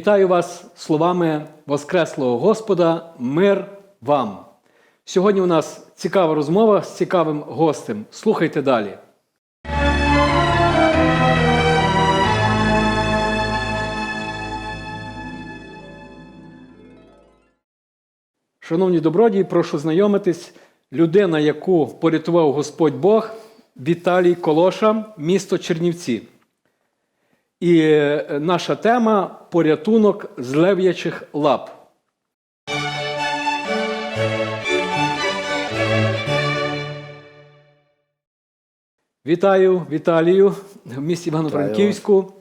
Вітаю вас словами Воскреслого Господа, мир вам. Сьогодні у нас цікава розмова з цікавим гостем. Слухайте далі. Шановні добродії, прошу знайомитись. Людина, яку порятував Господь Бог, Віталій Колоша, місто Чернівці. І е, наша тема порятунок з лев'ячих лап. Вітаю Віталію в місті Івано-Франківську.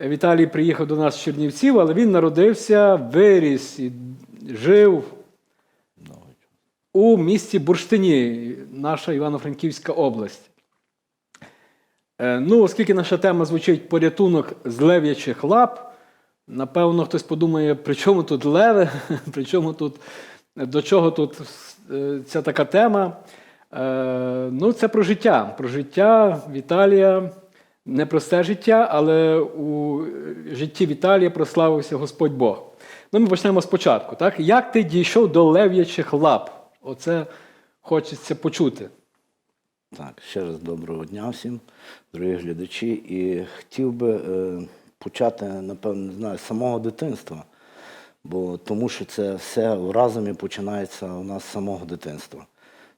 Віталій приїхав до нас з Чернівців, але він народився, виріс і жив у місті Бурштині, наша Івано-Франківська область. Е, Ну, оскільки наша тема звучить порятунок з лев'ячих лап, напевно, хтось подумає, при чому тут леви, при чому тут, до чого тут е, ця така тема. Е, Ну, це про життя. Про життя Віталія, непросте життя, але у житті Віталія прославився Господь Бог. Ну, ми почнемо спочатку. Так? Як ти дійшов до лев'ячих лап? Оце хочеться почути. Так, ще раз доброго дня всім, дорогі глядачі. І хотів би е, почати, напевно, не знаю, з самого дитинства, бо тому що це все в разумі починається у нас з самого дитинства.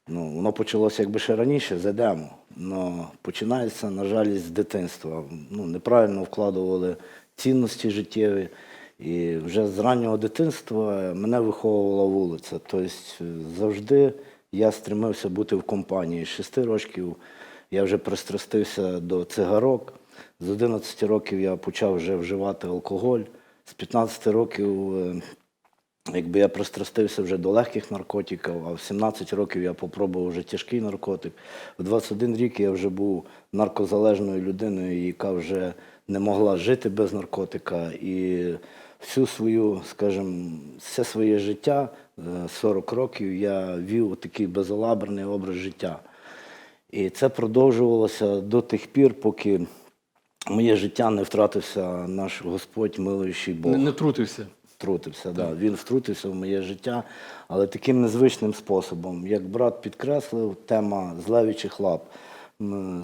Ну, воно почалося якби ще раніше, з Едему, але починається, на жаль, з дитинства. Ну, неправильно вкладували цінності життєві. І вже з раннього дитинства мене виховувала вулиця. Тобто завжди я стремився бути в компанії. З 6 років я вже пристрастився до цигарок. З 11 років я почав вже вживати алкоголь. З 15 років е, якби я пристрастився вже до легких наркотиків, а в 17 років я попробував вже тяжкий наркотик. В 21 рік я вже був наркозалежною людиною, яка вже не могла жити без наркотика. І всю свою, скажімо, все своє життя, е, 40 років, я вів такий безалаберний образ життя. І це продовжувалося до тих пір, поки моє життя не втратився наш Господь, милуючий Бог Не, не трутився. втрутився. Да. Він втрутився в моє життя, але таким незвичним способом. Як брат підкреслив, тема злевічих лап.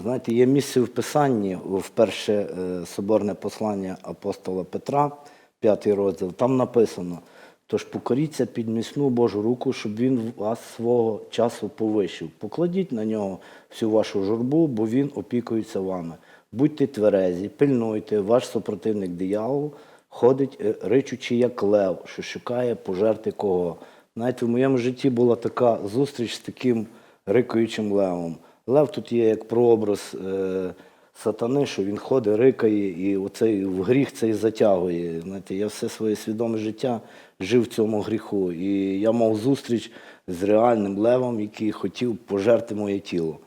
Знаєте, є місце в Писанні, в перше е, соборне послання апостола Петра, п'ятий розділ, там написано. Тож покоріться під міцну Божу руку, щоб він вас свого часу повищив. Покладіть на нього всю вашу журбу, бо він опікується вами. Будьте тверезі, пильнуйте, ваш супротивник диявол ходить, е, ричучи, як лев, що шукає пожерти кого. Знаєте, в моєму житті була така зустріч з таким рикаючим левом. Лев тут є як прообраз е, сатани, що він ходить, рикає, і оцей в гріх цей затягує. Знаєте, я все своє свідоме життя жив в цьому гріху. І я мав зустріч з реальним левом, який хотів пожерти моє тіло.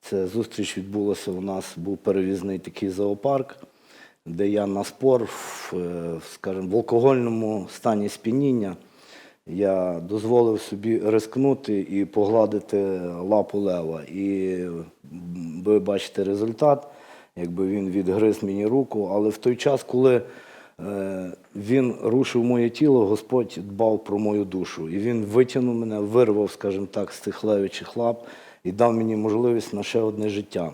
Це зустріч відбулася у нас, був перевізний такий зоопарк, де я на спор, в, е, скажімо, в алкогольному стані сп'яніння я дозволив собі рискнути і погладити лапу лева. І ви бачите результат, якби він відгриз мені руку. Але в той час, коли е, він рушив моє тіло, Господь дбав про мою душу. І він витягнув мене, вирвав, скажімо так, з цих левічих лап і дав мені можливість на ще одне життя.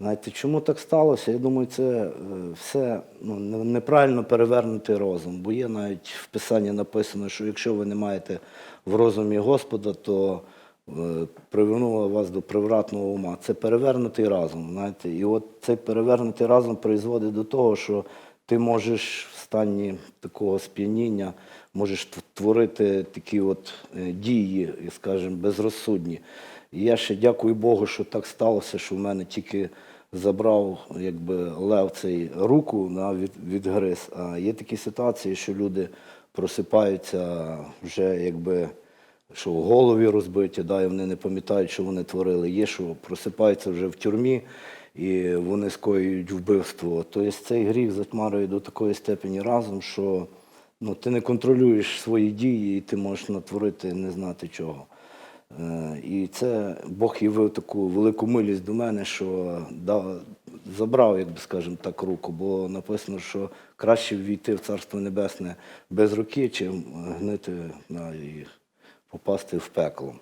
Знаєте, чому так сталося? Я думаю, це е, все ну, неправильно перевернутий розум. Бо є навіть в Писанні написано, що якщо ви не маєте в розумі Господа, то привернула вас до привратного ума. Це перевернутий разум. Знаєте, і от цей перевернутий разум призводить до того, що ти можеш в стані такого сп'яніння, можеш творити такі от е, дії, скажімо, безрозсудні. І я ще дякую Богу, що так сталося, що в мене тільки забрав якби, лев цей руку на від, відгриз. А є такі ситуації, що люди просипаються вже якби. Що в голові розбиті, да, і вони не пам'ятають, що вони творили. Є, що просипаються вже в тюрмі і вони скоюють вбивство. Тобто цей гріх затьмарює до такої степені разом, що ну, ти не контролюєш свої дії і ти можеш натворити не знати чого. Е, І це Бог явив таку велику милість до мене, що дав, забрав, як би скажемо так, руку, бо написано, що краще ввійти в Царство Небесне без руки, чим гнити на, і попасти в пекло.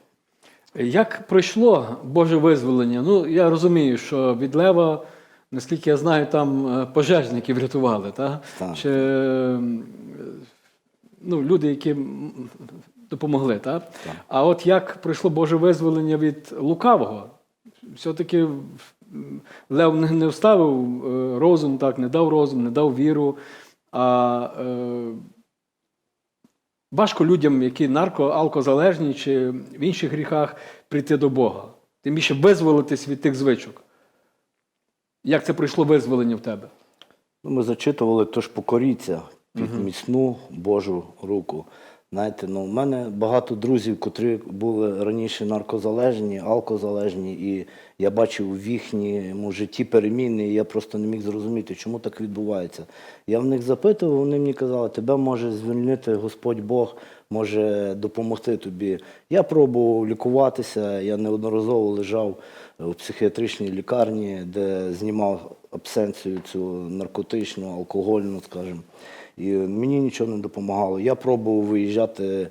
Як пройшло Боже визволення? Ну, я розумію, що від лева, наскільки я знаю, там е, пожежників рятували, так? Так. Чи ну, люди, які допомогли, так? Так. А от як пройшло Боже визволення від лукавого? Все-таки Лев не, не вставив е, розум, так, не дав розум, не дав віру. А е, Важко людям, які нарко, алкозалежні чи в інших гріхах, прийти до Бога. Тим більше визволитись від тих звичок. Як це пройшло визволення в тебе? Ну, ми зачитували, тож покоріться під міцну Божу руку. Знаєте, ну, у мене багато друзів, котрі були раніше наркозалежні, алкозалежні, і я бачив в їхньому житті переміни, і я просто не міг зрозуміти, чому так відбувається. Я в них запитував, вони мені казали, тебе може звільнити Господь Бог, може допомогти тобі. Я пробував лікуватися, я неодноразово лежав в психіатричній лікарні, де знімав абсенцію цю наркотичну, алкогольну, скажімо. І мені нічого не допомагало. Я пробував виїжджати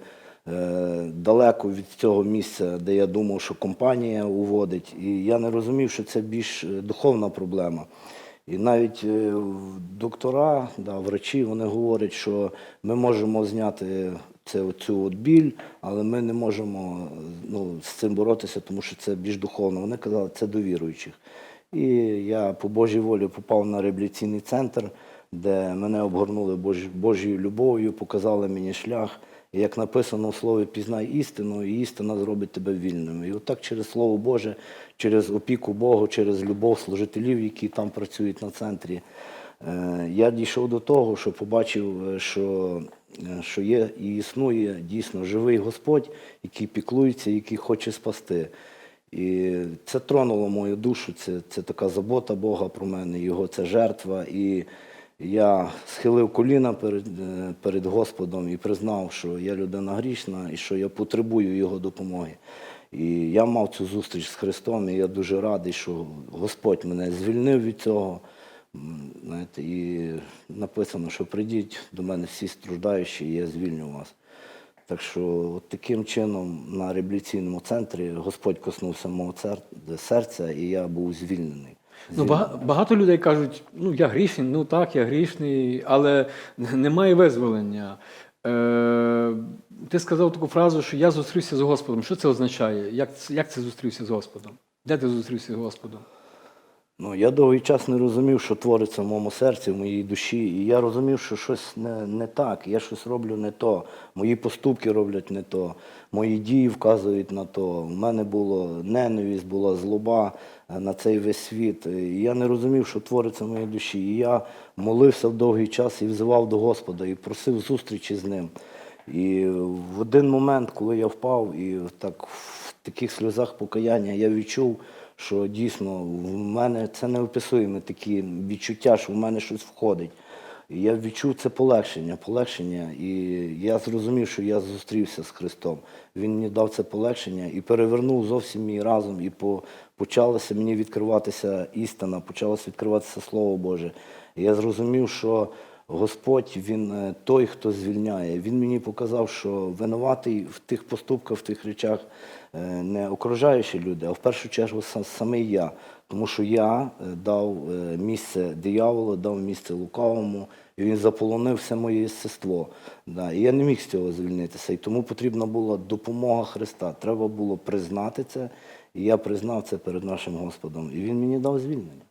е, далеко від цього місця, де я думав, що компанія уводить. І я не розумів, що це більш е, духовна проблема. І навіть е, доктора, да, врачі, вони говорять, що ми можемо зняти це, цю от біль, але ми не можемо ну, з цим боротися, тому що це більш духовно. Вони казали, це до віруючих. І я по Божій волі попав на реабілітаційний центр, де мене обгорнули Бож- Божою любов'ю, показали мені шлях. І як написано в слові пізнай істину, і істина зробить тебе вільним. І отак через Слово Боже, через опіку Богу, через любов служителів, які там працюють на центрі, е, я дійшов до того, що побачив, е, що, е, що є і існує дійсно живий Господь, який піклується, який хоче спасти. І це тронуло мою душу, це, це така забота Бога про мене, його це жертва. І я схилив коліна перед, е, перед Господом і признав, що я людина грішна і що я потребую Його допомоги. І я мав цю зустріч з Христом, і я дуже радий, що Господь мене звільнив від цього. Знаєте, і написано, що прийдіть до мене всі страждаючі, і я звільню вас. Так що от таким чином на реабілітаційному центрі Господь коснувся мого серця, і я був звільнений. Ну, багато людей кажуть, ну я грішний, ну так, я грішний, але немає визволення. Е, ти сказав таку фразу, що я зустрівся з Господом. Що це означає? Як, як це зустрівся з Господом? Де ти зустрівся з Господом? Ну, я довгий час не розумів, що твориться в моєму серці, в моїй душі. І я розумів, що щось не, не так, я щось роблю не то. Мої поступки роблять не то, мої дії вказують на то. У мене було ненависть, була злоба е, на цей весь світ. І я не розумів, що твориться в моїй душі. І я молився в довгий час і взивав до Господа, і просив зустрічі з ним. І в один момент, коли я впав, і так в таких сльозах покаяння я відчув, що дійсно в мене це неописуємо такі відчуття, що в мене щось входить. І я відчув це полегшення, полегшення, і я зрозумів, що я зустрівся з Христом. Він мені дав це полегшення і перевернув зовсім мій разум, і по, почалося мені відкриватися істина, почалося відкриватися Слово Боже. І я зрозумів, що Господь він е, той, хто звільняє. Він мені показав, що винуватий в тих поступках, в тих речах е, не окружаючі люди, а в першу чергу саме я. Тому що я е, дав місце дияволу, дав місце лукавому, і він заполонив все моє єстество. Да. І я не міг з цього звільнитися. І тому потрібна була допомога Христа. Треба було признати це. І я признав це перед нашим Господом. І він мені дав звільнення.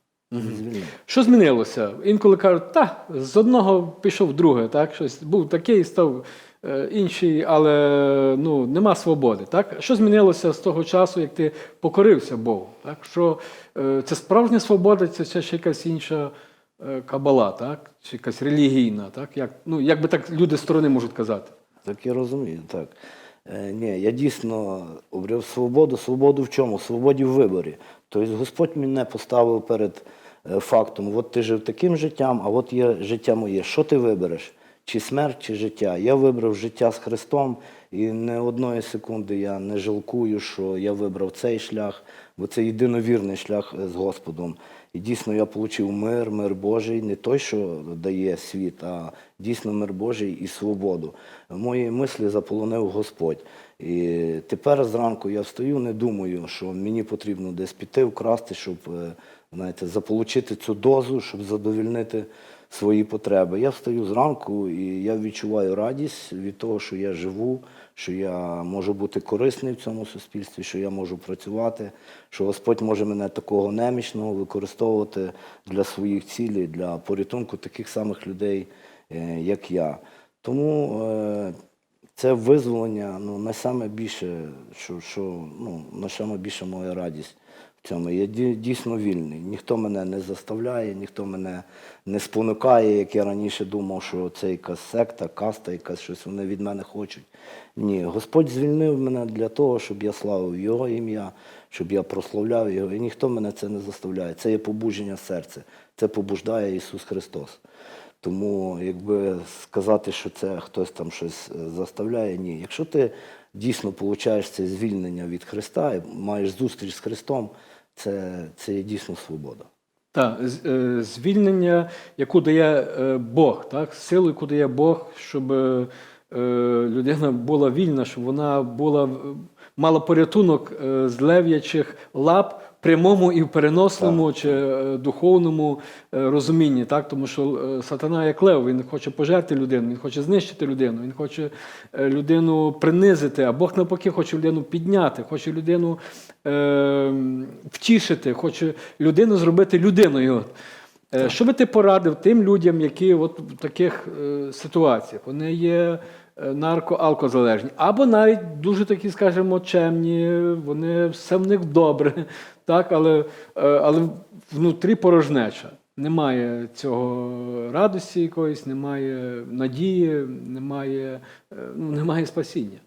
Що змінилося? Інколи кажуть, та, з одного пішов в друге, так? Щось був такий, став е, інший, але ну, нема свободи. Так? Що змінилося з того часу, як ти покорився Богу? Так? Що е, це справжня свобода, це, це ще якась інша е, кабала, так? чи якась релігійна, так? Як, ну, як би так люди з сторони можуть казати. Так я розумію, так. Е, ні, я дійсно обрав свободу. Свободу в чому? Свободі в виборі. Тобто Господь мене поставив перед фактом, от ти жив таким життям, а от є життя моє. Що ти вибереш? чи смерть, чи життя. Я вибрав життя з Христом, і не одної секунди я не жалкую, що я вибрав цей шлях, бо це єдиновірний шлях е, з Господом. І дійсно я отримав мир, мир Божий, не той, що дає світ, а дійсно мир Божий і свободу. Мої мислі заполонив Господь. І тепер зранку я встаю, не думаю, що мені потрібно десь піти, вкрасти, щоб е, знаєте, заполучити цю дозу, щоб задовільнити свої потреби. Я встаю зранку і я відчуваю радість від того, що я живу, що я можу бути корисний в цьому суспільстві, що я можу працювати, що Господь може мене такого немічного використовувати для своїх цілей, для порятунку таких самих людей, е, як я. Тому е, це визволення, ну, найсаме що, що ну, найсаме моя радість цьому. Я дійсно вільний. Ніхто мене не заставляє, ніхто мене не спонукає, як я раніше думав, що це якась секта, каста, якась щось вони від мене хочуть. Ні, Господь звільнив мене для того, щоб я славив Його ім'я, щоб я прославляв Його. І ніхто мене це не заставляє. Це є побудження серця, це побуждає Ісус Христос. Тому, якби сказати, що це хтось там щось е, заставляє, ні. Якщо ти дійсно получаєш це звільнення від Христа маєш зустріч з Христом, це, це є дійсно свобода. Так, е, звільнення, яку дає е, Бог, так? силу, яку дає Бог, щоб е, людина була вільна, щоб вона була, мала порятунок е, з лев'ячих лап в прямому і в переносному чи е, духовному е, розумінні. Так? Тому що е, сатана як лев, він хоче пожерти людину, він хоче знищити людину, він хоче е, людину принизити, а Бог навпаки хоче людину підняти, хоче людину е, втішити, хоче людину зробити людиною. Е, Що би ти порадив тим людям, які от в таких е, ситуаціях вони є е, нарко-алкозалежні, або навіть дуже такі, скажімо, чемні, вони все в них добре, так, але, е, але внутрі порожнеча. Немає цього радості якоїсь, немає надії, немає, е, ну, немає спасіння.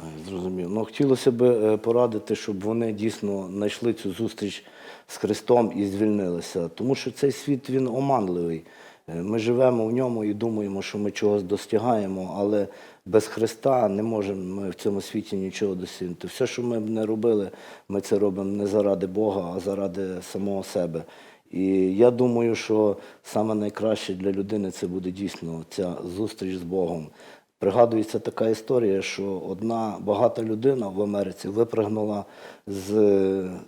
Е, Зрозумів. Ну, хотілося б е, порадити, щоб вони дійсно знайшли цю зустріч з Христом і звільнилися. Тому що цей світ він оманливий. Е, Ми живемо в ньому і думаємо, що ми чогось достигаємо, але без Христа не можемо ми в цьому світі нічого досягнути. Все, що ми б не робили, ми це робимо не заради Бога, а заради самого себе. І я думаю, що саме найкраще для людини це буде дійсно ця зустріч з Богом. Пригадується така історія, що одна багата людина в Америці випригнула з,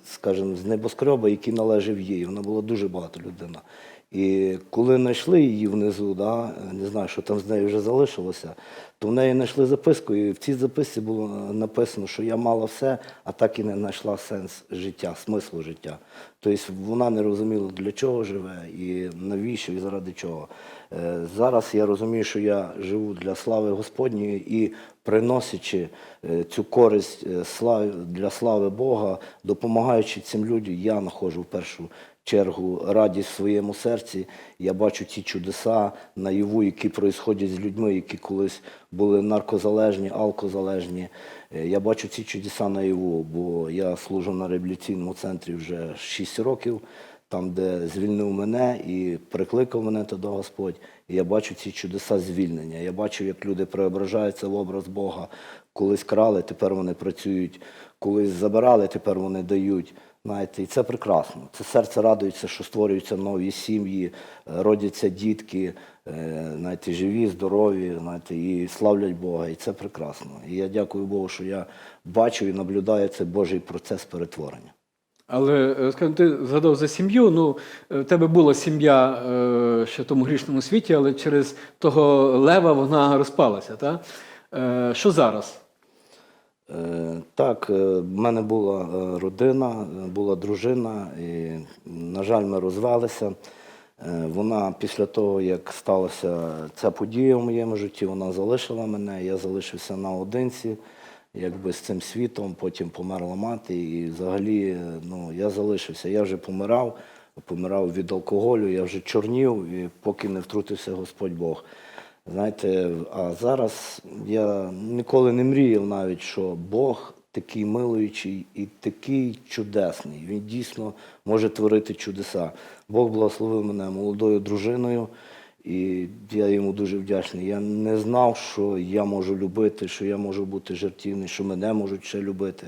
скажімо, з небоскреба, який належав їй. Вона була дуже багата людина. І коли знайшли її внизу, да, не знаю, що там з нею вже залишилося, то в неї знайшли записку, і в цій записці було написано, що я мала все, а так і не знайшла сенс життя, смислу життя. Тобто вона не розуміла, для чого живе і навіщо, і заради чого. Е, Зараз я розумію, що я живу для слави Господньої і приносячи е, цю користь е, для слави Бога, допомагаючи цим людям, я знаходжу в першу чергу радість в своєму серці. Я бачу ті чудеса наяву, які происходять з людьми, які колись були наркозалежні, алкозалежні. Е, Я бачу ці чудеса наяву, бо я служу на реабілітаційному центрі вже 6 років, там, де звільнив мене і прикликав мене туди Господь. І я бачу ці чудеса звільнення. Я бачу, як люди преображаються в образ Бога. Колись крали, тепер вони працюють, колись забирали, тепер вони дають. Знаєте, і це прекрасно. Це серце радується, що створюються нові сім'ї, е, родяться дітки, е, знаєте, живі, здорові, знаєте, і славлять Бога. І це прекрасно. І я дякую Богу, що я бачу і наблюдаю цей Божий процес перетворення. Але е, скажімо, ти згадав за сім'ю. Ну, в тебе була сім'я ще в тому грішному світі, але через того лева вона розпалася. Та? Що зараз? Е, Так, е, в мене була е, родина, була дружина, і, на жаль, ми розвелися. Вона після того, як сталася ця подія в моєму житті, вона залишила мене, я залишився наодинці, якби з цим світом, потім померла мати. І взагалі ну, я залишився. Я вже помирав, помирав від алкоголю, я вже чорнів, і поки не втрутився Господь Бог. Знаєте, а зараз я ніколи не мріяв навіть, що Бог такий милуючий і такий чудесний. Він дійсно може творити чудеса. Бог благословив мене молодою дружиною, І я йому дуже вдячний. Я не знав, що я можу любити, що я можу бути жертівний, що мене можуть ще любити.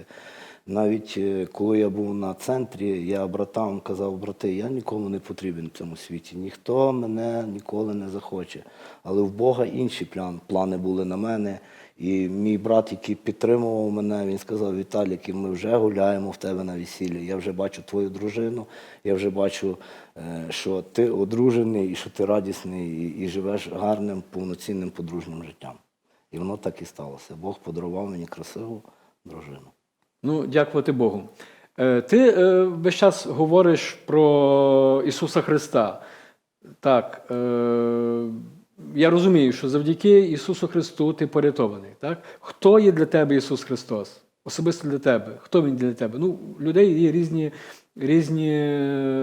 Навіть е, коли я був на центрі, я братам казав, брати, я нікому не потрібен в цьому світі. Ніхто мене ніколи не захоче. Але в Бога інші плани були на мене. І мій брат, який підтримував мене, він сказав: Віталік, ми вже гуляємо в тебе на весіллі. Я вже бачу твою дружину, я вже бачу, е, що ти одружений і що ти радісний, і живеш гарним, повноцінним подружнім життям. І воно так і сталося. Бог подарував мені красиву дружину. Ну, дякувати Богу. Е, Ти е, весь час говориш про Ісуса Христа. Так, е, я розумію, що завдяки Ісусу Христу ти порятований. Так? Хто є для тебе Ісус Христос? Особисто для тебе. Хто Він для тебе? Ну, у людей є різні, різні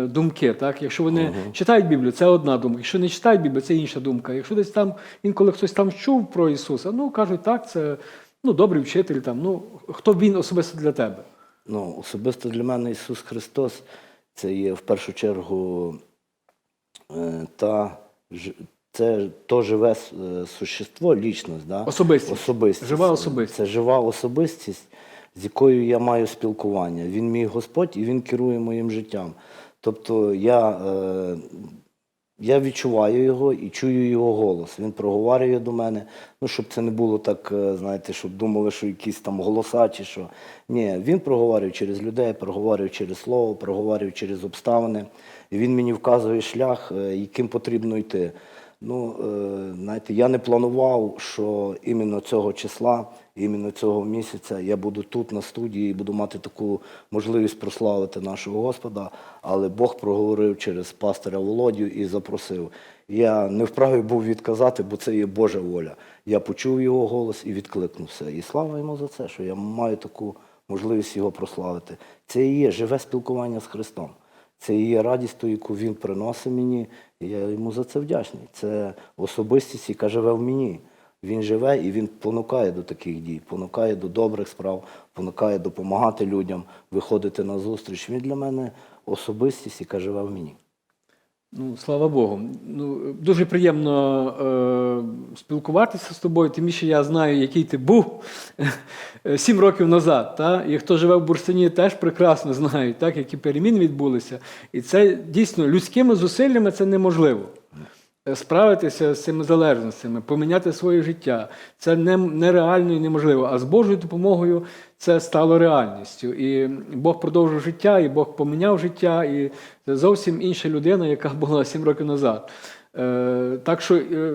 думки. Так? Якщо вони читають Біблію, це одна думка. Якщо не читають Біблію, це інша думка. Якщо десь там інколи хтось там чув про Ісуса, ну кажуть, так, це ну, добрий вчитель. Там, ну, хто він особисто для тебе? Ну, особисто для мене Ісус Христос це є в першу чергу е, та, це то живе е, существо, лічність. Да? Особистість. особистість. Жива особистість. Це жива особистість, з якою я маю спілкування. Він мій Господь і Він керує моїм життям. Тобто я, е, я відчуваю його і чую його голос. Він проговорює до мене. Ну, щоб це не було так, е, знаєте, щоб думали, що якісь там голоса чи що. Ні, він проговорює через людей, проговорює через слово, проговорює через обставини. І він мені вказує шлях, е, яким потрібно йти. Ну, е, знаєте, я не планував, що іменно цього числа, іменно цього місяця я буду тут на студії і буду мати таку можливість прославити нашого Господа, але Бог проговорив через пастиря Володю і запросив. Я не вправі був відказати, бо це є Божа воля. Я почув його голос і відкликнувся. І слава йому за це, що я маю таку можливість його прославити. Це і є живе спілкування з Христом. Це є радість, ту, яку він приносить мені, і я йому за це вдячний. Це особистість, яка живе в мені. Він живе і він понукає до таких дій, понукає до добрих справ, понукає допомагати людям, виходити на зустріч. Він для мене особистість, яка живе в мені. Ну, слава Богу. Ну, дуже приємно е, спілкуватися з тобою, тим більше я знаю, який ти був сім років назад. Та? І хто живе в Бурсині, теж прекрасно знають, які переміни відбулися. І це дійсно людськими зусиллями це неможливо. Е, Справитися з цими залежностями, поміняти своє життя це нереально і неможливо. А з Божою допомогою це стало реальністю. І Бог продовжив життя, і Бог поміняв життя, і це зовсім інша людина, яка була сім років назад. Е, так що е,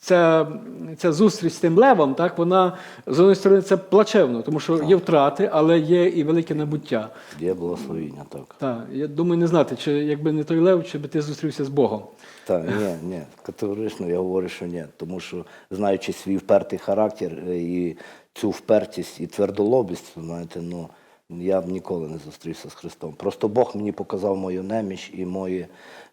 ця, ця зустріч з тим левом, так, вона з однієї сторони це плачевно, тому що є втрати, але є і велике набуття. Є благословіння, так. Так, я думаю, не знати, чи якби не той лев, чи би ти зустрівся з Богом. Так, ні, ні, категорично я говорю, що ні. Тому що, знаючи свій впертий характер е, і цю впертість і твердолобість, знаєте, ну я б ніколи не зустрівся з Христом. Просто Бог мені показав мою неміч і моє,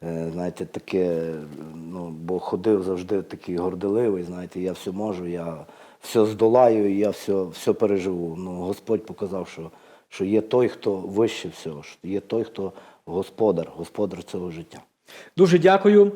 е, знаєте, таке, ну, бо ходив завжди такий горделивий, знаєте, я все можу, я все здолаю, я все, все переживу. Ну, Господь показав, що, що є той, хто вище всього, що є той, хто господар, господар цього життя. Дуже дякую.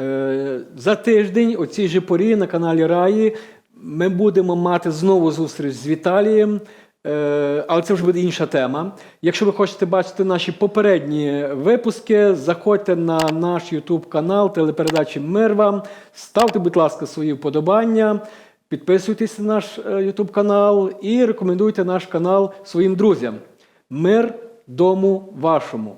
Е, За тиждень у цій же порі на каналі Раї ми будемо мати знову зустріч з Віталієм. Е, Але це вже буде інша тема. Якщо ви хочете бачити наші попередні випуски, заходьте на наш YouTube канал телепередачі Мир вам. Ставте, будь ласка, свої вподобання, підписуйтесь на наш е, YouTube канал і рекомендуйте наш канал своїм друзям. Мир дому вашому.